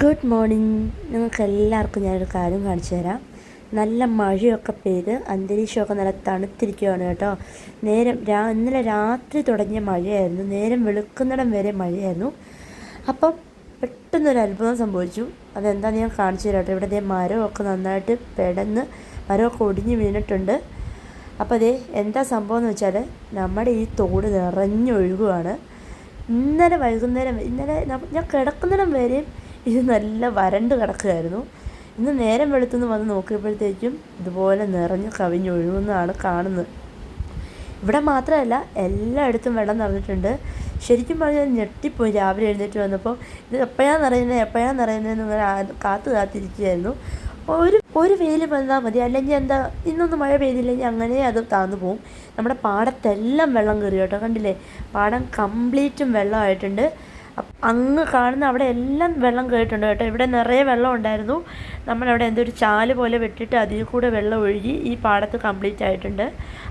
Good morning നിങ്ങൾക്ക് എല്ലാവർക്കും ഞാനൊരു കാര്യം കാണിച്ചു തരാം. നല്ല മഴയൊക്കെ പെയ്ത് അന്തരീക്ഷമൊക്കെ നല്ല തണുത്തിരിക്കുകയാണ് കേട്ടോ. നേരം രാ ഇന്നലെ രാത്രി തുടങ്ങിയ മഴയായിരുന്നു. നേരം വെളുക്കുന്നിടം വരെ മഴയായിരുന്നു. അപ്പം പെട്ടെന്നൊരു അത്ഭുതം സംഭവിച്ചു. അതെന്താണെന്ന് ഞാൻ കാണിച്ചു തരാം കേട്ടോ. ഇവിടെ ദേ മരമൊക്കെ നന്നായിട്ട് പെടന്ന് മരമൊക്കെ ഒടിഞ്ഞ് വീണിട്ടുണ്ട്. അപ്പോൾ അതേ എന്താ സംഭവം എന്ന് വെച്ചാൽ നമ്മുടെ ഈ തോട് നിറഞ്ഞൊഴുകുകയാണ് ഇന്നലെ വൈകുന്നേരം ഇന്നലെ ഞാൻ കിടക്കുന്നിടം വരെയും ഇത് നല്ല വരണ്ട് കിടക്കുകയായിരുന്നു. ഇന്ന് നേരം വെളുത്തുനിന്ന് വന്ന് നോക്കിയപ്പോഴത്തേക്കും ഇതുപോലെ നിറഞ്ഞ് കവിഞ്ഞൊഴുകുന്നതാണ് കാണുന്നത്. ഇവിടെ മാത്രമല്ല എല്ലായിടത്തും വെള്ളം നിറഞ്ഞിട്ടുണ്ട്. ശരിക്കും പറഞ്ഞാൽ ഞെട്ടിപ്പോയി രാവിലെ എഴുന്നേറ്റ് വന്നപ്പോൾ ഇത് എപ്പോഴാണ് നിറയുന്നത് എപ്പോഴാണ് നിറയുന്നതെന്ന് ഇങ്ങനെ കാത്തു കാത്തിരിക്കുകയായിരുന്നു. ഒരു ഒരു വെയിൽ വന്നാൽ മതി. അല്ലെങ്കിൽ എന്താ ഇന്നൊന്നും മഴ പെയ്തില്ലെങ്കിൽ അങ്ങനെ അത് താന്നു പോവും. നമ്മുടെ പാടത്തെല്ലാം വെള്ളം കയറി കേട്ടോ. കണ്ടില്ലേ? പാടം കംപ്ലീറ്റും വെള്ളമായിട്ടുണ്ട്. അങ്ങ് കാണുന്ന അവിടെ എല്ലാം വെള്ളം കയറിയിട്ടുണ്ട് കേട്ടോ. ഇവിടെ നിറയെ വെള്ളം ഉണ്ടായിരുന്നു. നമ്മളവിടെ എന്തോ ഒരു ചാൽ പോലെ വെട്ടിട്ട് അതിൽ കൂടെ വെള്ളം ഒഴുകി ഈ പാടത്ത് കംപ്ലീറ്റ് ആയിട്ടുണ്ട്.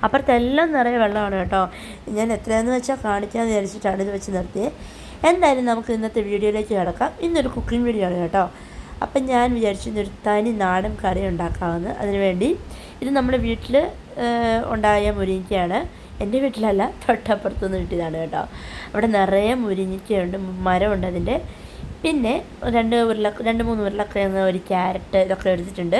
അപ്പുറത്തെല്ലാം നിറയെ വെള്ളമാണ് കേട്ടോ. ഞാൻ എത്രയെന്ന് വെച്ചാൽ കാണിക്കാമെന്ന് വിചാരിച്ചിട്ടാണ് ഇത് വെച്ച് നിർത്തിയത് എന്തായാലും നമുക്ക് ഇന്നത്തെ വീഡിയോയിലേക്ക് കിടക്കാം. ഇന്നൊരു കുക്കിംഗ് വീഡിയോ ആണ് കേട്ടോ. അപ്പം ഞാൻ വിചാരിച്ചു ഇന്നൊരു തനി നാടൻ കറി ഉണ്ടാക്കാമെന്ന്. അതിനുവേണ്ടി ഇത് നമ്മുടെ വീട്ടിൽ ഉണ്ടായ മുരിങ്ങയാണ് എന്റെ വീട്ടിലല്ല തൊട്ടപ്പുറത്തു നിന്ന് കിട്ടിയതാണ് കേട്ടോ. അവിടെ നിറയെ മുരിങ്ങയുണ്ട് മരമുണ്ട് അതിന്റെ. പിന്നെ രണ്ട് ഉരുള രണ്ട് മൂന്ന് ഉരുളക്കിഴങ്ങ് ഒരു ക്യാരറ്റ് ഇതൊക്കെ എടുത്തിട്ടുണ്ട്.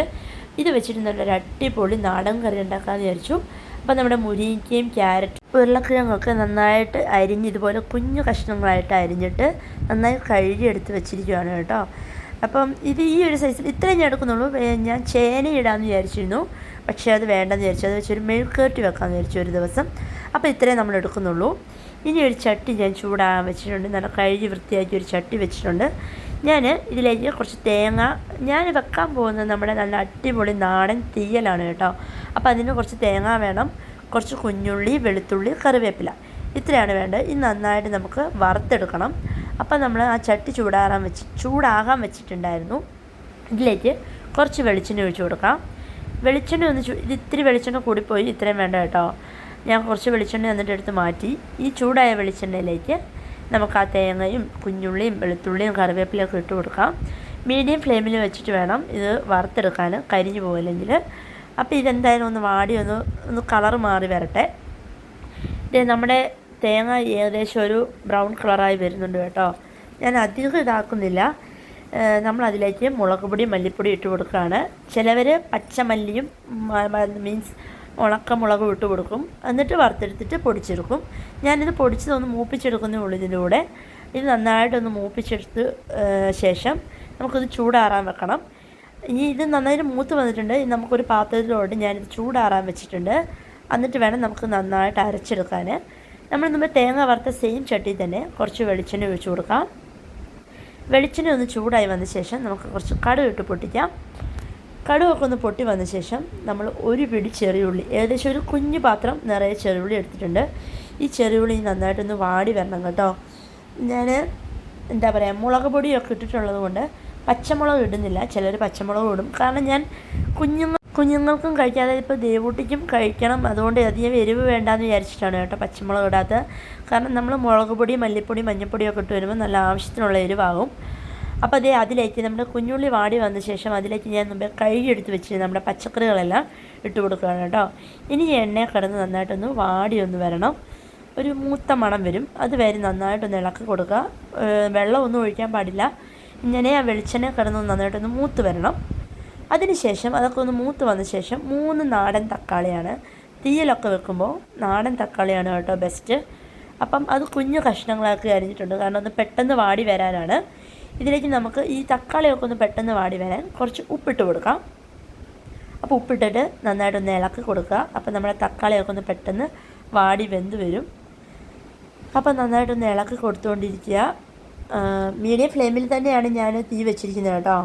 ഇത് വെച്ചിട്ട് നല്ലൊരു അടിപൊളി നാടൻ കറി ഉണ്ടാക്കാമെന്ന് വിചാരിച്ചു. അപ്പോൾ നമ്മുടെ മുരിങ്ങയും ക്യാരറ്റ് ഉരുളക്കിഴങ്ങൊക്കെ നന്നായിട്ട് അരിഞ്ഞ് ഇതുപോലെ കുഞ്ഞു കഷ്ണങ്ങളായിട്ട് അരിഞ്ഞിട്ട് നന്നായി കഴുകി കഴുകിയെടുത്ത് വെച്ചിരിക്കുകയാണ് കേട്ടോ. അപ്പം ഇത് ഈ ഒരു സൈസിൽ ഇത്രയും ഞാൻ എടുക്കുന്നുള്ളൂ. ഞാൻ ചേന ഇടാമെന്ന് വിചാരിച്ചിരുന്നു. പക്ഷേ അത് വേണ്ടെന്ന് വിചാരിച്ചു. അത് വെച്ചൊരു മെഴുക്കേട്ടി വെക്കാമെന്ന് വിചാരിച്ചു ഒരു ദിവസം. അപ്പോൾ ഇത്രയും നമ്മൾ എടുക്കുന്നുള്ളൂ. ഇനി ഒരു ചട്ടി ഞാൻ ചൂടാൻ വെച്ചിട്ടുണ്ട്. നല്ല കഴുകി വൃത്തിയാക്കി ഒരു ചട്ടി വെച്ചിട്ടുണ്ട്. ഞാൻ ഇതിലേക്ക് കുറച്ച് തേങ്ങ ഞാൻ വെക്കാൻ പോകുന്നത് നമ്മുടെ നല്ല അടിപൊളി നാടൻ തീയലാണ് കേട്ടോ. അപ്പോൾ അതിന് കുറച്ച് തേങ്ങ വേണം. കുറച്ച് കുഞ്ഞുള്ളി വെളുത്തുള്ളി കറിവേപ്പില. ഇത്രയാണ് വേണ്ടത്. ഇത് നന്നായിട്ട് നമുക്ക് വറുത്തെടുക്കണം. അപ്പോൾ നമ്മൾ ആ ചട്ടി ചൂടാറാൻ വെച്ച് ചൂടാകാൻ വെച്ചിട്ടുണ്ടായിരുന്നു. ഇതിലേക്ക് കുറച്ച് വെളിച്ചെണ്ണ ഒഴിച്ച് കൊടുക്കാം. വെളിച്ചെണ്ണ ഒന്ന് ഇത് ഇത്തിരി വെളിച്ചെണ്ണ കൂടിപ്പോയി ഇത്രയും വേണ്ട കേട്ടോ. ഞാൻ കുറച്ച് വെളിച്ചെണ്ണ എന്നിട്ട് എടുത്ത് മാറ്റി. ഈ ചൂടായ വെളിച്ചെണ്ണയിലേക്ക് നമുക്ക് ആ തേങ്ങയും കുഞ്ഞുള്ളിയും വെളുത്തുള്ളിയും കറിവേപ്പിലൊക്കെ ഇട്ട് കൊടുക്കാം. മീഡിയം ഫ്ലെയിമിൽ വെച്ചിട്ട് വേണം ഇത് വറുത്തെടുക്കാൻ കരിഞ്ഞു പോകില്ലെങ്കിൽ അപ്പോൾ ഇതെന്തായാലും ഒന്ന് വാടി ഒന്ന് ഒന്ന് കളർ മാറി വരട്ടെ. നമ്മുടെ തേങ്ങ ഏകദേശം ഒരു ബ്രൗൺ കളറായി വരുന്നുണ്ട് കേട്ടോ. ഞാൻ അധികം ഇതാക്കുന്നില്ല. നമ്മൾ അതിലേക്ക് മുളക് പൊടി മല്ലിപ്പൊടി ഇട്ട് കൊടുക്കുകയാണ്. ചിലവർ പച്ചമല്ലിയും മീൻസ് ഉണക്ക മുളകും ഇട്ട് കൊടുക്കും. എന്നിട്ട് വറുത്തെടുത്തിട്ട് പൊടിച്ചെടുക്കും. ഞാനിത് പൊടിച്ചതൊന്ന് മൂപ്പിച്ചെടുക്കുന്നേ ഉള്ളൂ കൂടെ. ഇത് നന്നായിട്ടൊന്ന് മൂപ്പിച്ചെടുത്ത് ശേഷം നമുക്കിത് ചൂടാറാൻ വെക്കണം. ഇനി ഇത് നന്നായിട്ട് മൂത്ത് വന്നിട്ടുണ്ട്. നമുക്കൊരു പാത്രത്തിലോട്ട് ഞാനിത് ചൂടാറാൻ വെച്ചിട്ടുണ്ട്. എന്നിട്ട് വേണം നമുക്ക് നന്നായിട്ട് അരച്ചെടുക്കാൻ നമ്മൾ നമ്മൾ തേങ്ങ വറുത്ത സെയിം ചട്ടിയിൽ തന്നെ കുറച്ച് വെളിച്ചെണ്ണ ഒഴിച്ച് കൊടുക്കാം. വെളിച്ചെണ്ണ ഒന്ന് ചൂടായി വന്ന ശേഷം നമുക്ക് കുറച്ച് കടുക് ഇട്ട് പൊട്ടിക്കാം. കടുകൊക്കെ ഒന്ന് പൊട്ടി വന്ന ശേഷം നമ്മൾ ഒരു പിടി ചെറിയുള്ളി ഏകദേശം ഒരു കുഞ്ഞു പാത്രം നിറയെ ചെറിയുള്ളി എടുത്തിട്ടുണ്ട്. ഈ ചെറിയുള്ളി നന്നായിട്ടൊന്ന് വാടി വരണം കേട്ടോ. ഞാൻ എന്താ പറയുക മുളക് പൊടിയൊക്കെ ഇട്ടിട്ടുള്ളത് കൊണ്ട് പച്ചമുളക് ഇടുന്നില്ല. ചിലർ പച്ചമുളക് ഇടും. കാരണം ഞാൻ കുഞ്ഞുങ്ങൾ കുഞ്ഞുങ്ങൾക്കും കഴിക്കാതെ ഇപ്പോൾ ദേവൂട്ടിക്കും കഴിക്കണം. അതുകൊണ്ട് അധികം എരിവ് വേണ്ടാന്ന് വിചാരിച്ചിട്ടാണ് കേട്ടോ പച്ചമുളക് ഇടാത്തത് കാരണം നമ്മൾ മുളക് പൊടി മല്ലിപ്പൊടി മഞ്ഞൾപ്പൊടിയൊക്കെ ഇട്ട് വരുമ്പോൾ നല്ല ആവശ്യത്തിനുള്ള എരിവാകും. അപ്പോൾ അതേ അതിലേക്ക് നമ്മുടെ കുഞ്ഞുള്ളി വാടി വന്ന ശേഷം അതിലേക്ക് ഞാൻ മുമ്പേ കഴുകിയെടുത്ത് വെച്ച് നമ്മുടെ പച്ചക്കറികളെല്ലാം ഇട്ട് കൊടുക്കുകയാണ് കേട്ടോ. ഇനി എണ്ണ കിടന്ന് നന്നായിട്ടൊന്ന് വാടി ഒന്ന് വരണം. ഒരു മൂത്ത മണം വരും. അത് വരെ നന്നായിട്ടൊന്ന് ഇളക്കി കൊടുക്കുക. വെള്ളമൊന്നും ഒഴിക്കാൻ പാടില്ല. ഇങ്ങനെ ആ വെളിച്ചെണ്ണ കിടന്ന് നന്നായിട്ടൊന്ന് മൂത്ത് വരണം. അതിനുശേഷം അതൊക്കെ ഒന്ന് മൂത്ത് വന്ന ശേഷം മൂന്ന് നാടൻ തക്കാളിയാണ്. തീയിലൊക്കെ വെക്കുമ്പോൾ നാടൻ തക്കാളിയാണ് കേട്ടോ ബെസ്റ്റ് അപ്പം അത് കുഞ്ഞു കഷ്ണങ്ങളാക്കി അരിഞ്ഞിട്ടുണ്ട്. കാരണം ഒന്ന് പെട്ടെന്ന് വാടി വരാനാണ്. ഇതിലേക്ക് നമുക്ക് ഈ തക്കാളിയൊക്കെ ഒന്ന് പെട്ടെന്ന് വാടി വരാൻ കുറച്ച് ഉപ്പിട്ട് കൊടുക്കാം. അപ്പോൾ ഉപ്പിട്ടിട്ട് നന്നായിട്ടൊന്ന് ഇളക്കി കൊടുക്കുക. അപ്പോൾ നമ്മുടെ തക്കാളിയൊക്കെ ഒന്ന് പെട്ടെന്ന് വാടി വെന്ത് വരും. അപ്പോൾ നന്നായിട്ടൊന്ന് ഇളക്കി കൊടുത്തുകൊണ്ടിരിക്കുക. മീഡിയം ഫ്ലെയിമിൽ തന്നെയാണ് ഞാൻ തീ വെച്ചിരിക്കുന്നത് കേട്ടോ.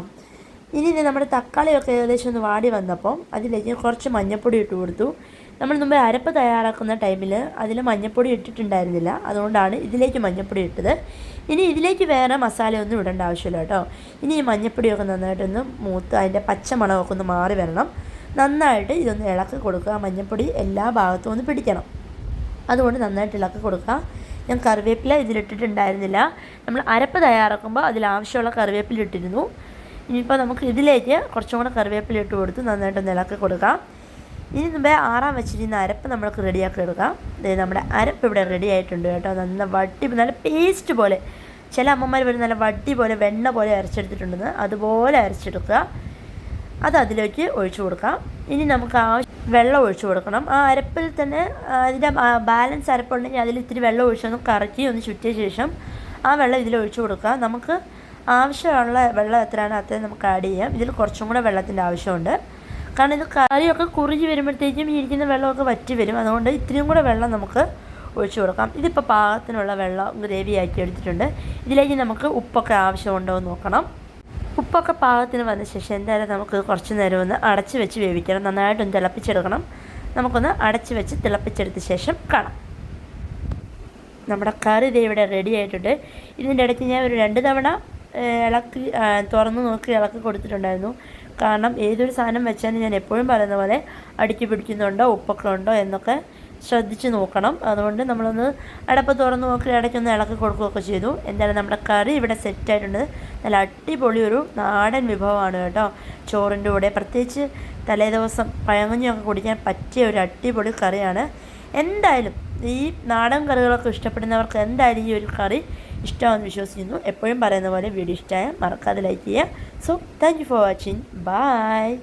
ഇനി നമ്മുടെ തക്കാളിയൊക്കെ ഏകദേശം ഒന്ന് വാടി വന്നപ്പോൾ അതിലേക്ക് കുറച്ച് മഞ്ഞൾപ്പൊടി ഇട്ട് കൊടുത്തു. നമ്മൾ മുമ്പ് അരപ്പ് തയ്യാറാക്കുന്ന ടൈമിൽ അതിൽ മഞ്ഞൾപ്പൊടി ഇട്ടിട്ടുണ്ടായിരുന്നില്ല. അതുകൊണ്ടാണ് ഇതിലേക്ക് മഞ്ഞൾപ്പൊടി ഇട്ടത്. ഇനി ഇതിലേക്ക് വേറെ മസാലയൊന്നും ഇടേണ്ട ആവശ്യമില്ല കേട്ടോ. ഇനി ഈ മഞ്ഞൾപ്പൊടിയൊക്കെ നന്നായിട്ടൊന്ന് മൂത്ത് അതിന്റെ പച്ചമുളകൊക്കെ ഒന്ന് മാറി വരണം. നന്നായിട്ട് ഇതൊന്ന് ഇളക്കി കൊടുക്കുക. മഞ്ഞൾപ്പൊടി എല്ലാ ഭാഗത്തും ഒന്ന് പിടിക്കണം. അതുകൊണ്ട് നന്നായിട്ട് ഇളക്കി കൊടുക്കുക. ഞാൻ കറിവേപ്പില ഇതിലിട്ടിട്ടുണ്ടായിരുന്നില്ല. നമ്മൾ അരപ്പ് തയ്യാറാക്കുമ്പോൾ അതിൽ ആവശ്യമുള്ള കറിവേപ്പില ഇട്ടിരുന്നു. ഇനിയിപ്പോൾ നമുക്ക് ഇതിലേക്ക് കുറച്ചും കൂടെ കറിവേപ്പില ഇട്ട് കൊടുത്ത് നന്നായിട്ട് ഇളക്കി കൊടുക്കാം. ഇനി മുമ്പേ ആറാൻ വെച്ചിരുന്ന അരപ്പ് നമ്മൾക്ക് റെഡിയാക്കി എടുക്കാം. നമ്മുടെ അരപ്പ് ഇവിടെ റെഡി ആയിട്ടുണ്ട് കേട്ടോ. നല്ല വട്ടി നല്ല പേസ്റ്റ് പോലെ. ചില അമ്മമാർ വരും നല്ല വട്ടി പോലെ വെണ്ണ പോലെ അരച്ചെടുത്തിട്ടുണ്ടെന്ന്. അതുപോലെ അരച്ചെടുക്കുക. അത് അതിലേക്ക് ഒഴിച്ചു കൊടുക്കാം. ഇനി നമുക്ക് ആവശ്യം വെള്ളം ഒഴിച്ചു കൊടുക്കണം. ആ അരപ്പിൽ തന്നെ അതിന്റെ ബാലൻസ് അരപ്പുണ്ടെങ്കിൽ അതിൽ ഇത്തിരി വെള്ളം ഒഴിച്ചൊന്ന് കറക്കി ഒന്ന് ചുറ്റിയ ശേഷം ആ വെള്ളം ഇതിൽ ഒഴിച്ചു കൊടുക്കുക. നമുക്ക് ആവശ്യമുള്ള വെള്ളം എത്രയാണ് അത്രയും നമുക്ക് ആഡ് ചെയ്യാം. ഇതിൽ കുറച്ചും കൂടെ വെള്ളത്തിന്റെ ആവശ്യമുണ്ട്. കാരണം ഇത് കറിയൊക്കെ കുറിഞ്ഞ് വരുമ്പോഴത്തേക്കും ഈ ഇരിക്കുന്ന വെള്ളമൊക്കെ വറ്റി വരും. അതുകൊണ്ട് ഇത്രയും കൂടെ വെള്ളം നമുക്ക് ഒഴിച്ചു കൊടുക്കാം. ഇതിപ്പോൾ പാകത്തിനുള്ള വെള്ളം ഗ്രേവി ആക്കി എടുത്തിട്ടുണ്ട്. ഇതിലേക്ക് നമുക്ക് ഉപ്പൊക്കെ ആവശ്യമുണ്ടോ എന്ന് നോക്കണം. ഉപ്പൊക്കെ പാകത്തിന് വന്ന ശേഷം എന്തായാലും നമുക്ക് കുറച്ച് നേരം ഒന്ന് അടച്ച് വെച്ച് വേവിക്കണം. നന്നായിട്ടൊന്ന് തിളപ്പിച്ചെടുക്കണം. നമുക്കൊന്ന് അടച്ച് വെച്ച് തിളപ്പിച്ചെടുത്ത ശേഷം കാണാം. നമ്മുടെ കറി ദേ ഇവിടെ റെഡി ആയിട്ടുണ്ട്. ഇതിന്റെ ഇടയ്ക്ക് ഞാൻ ഒരു രണ്ട് തവണ ഇളക്കി തുറന്ന് നോക്കി ഇളക്കി കൊടുത്തിട്ടുണ്ടായിരുന്നു. കാരണം ഏതൊരു സാധനം വെച്ചാലും ഞാൻ എപ്പോഴും പറയുന്ന പോലെ അടുക്കി പിടിക്കുന്നുണ്ടോ ഉപ്പൊക്കെ എന്നൊക്കെ ശ്രദ്ധിച്ച് നോക്കണം. അതുകൊണ്ട് നമ്മളൊന്ന് അടപ്പ് തുറന്ന് നോക്കി ഇടയ്ക്കൊന്ന് ഇളക്കി കൊടുക്കുകയൊക്കെ ചെയ്തു. എന്തായാലും നമ്മുടെ കറി ഇവിടെ സെറ്റായിട്ടുണ്ട്. നല്ല അടിപൊളി ഒരു നാടൻ വിഭവമാണ് കേട്ടോ. ചോറിന്റെ കൂടെ പ്രത്യേകിച്ച് തലേദിവസം പഴങ്ങഞ്ഞൊക്കെ കുടിക്കാൻ പറ്റിയ ഒരു അടിപൊളി കറിയാണ്. എന്തായാലും ഈ നാടൻ കറികളൊക്കെ ഇഷ്ടപ്പെടുന്നവർക്ക് എന്തായാലും ഈ ഒരു കറി ഇഷ്ടമാണെന്ന് വിശ്വസിക്കുന്നു. എപ്പോഴും പറയുന്ന പോലെ വീഡിയോ ഇഷ്ടമായ മറക്കാതെ ലൈക്ക് ചെയ്യുക. So thank you for watching bye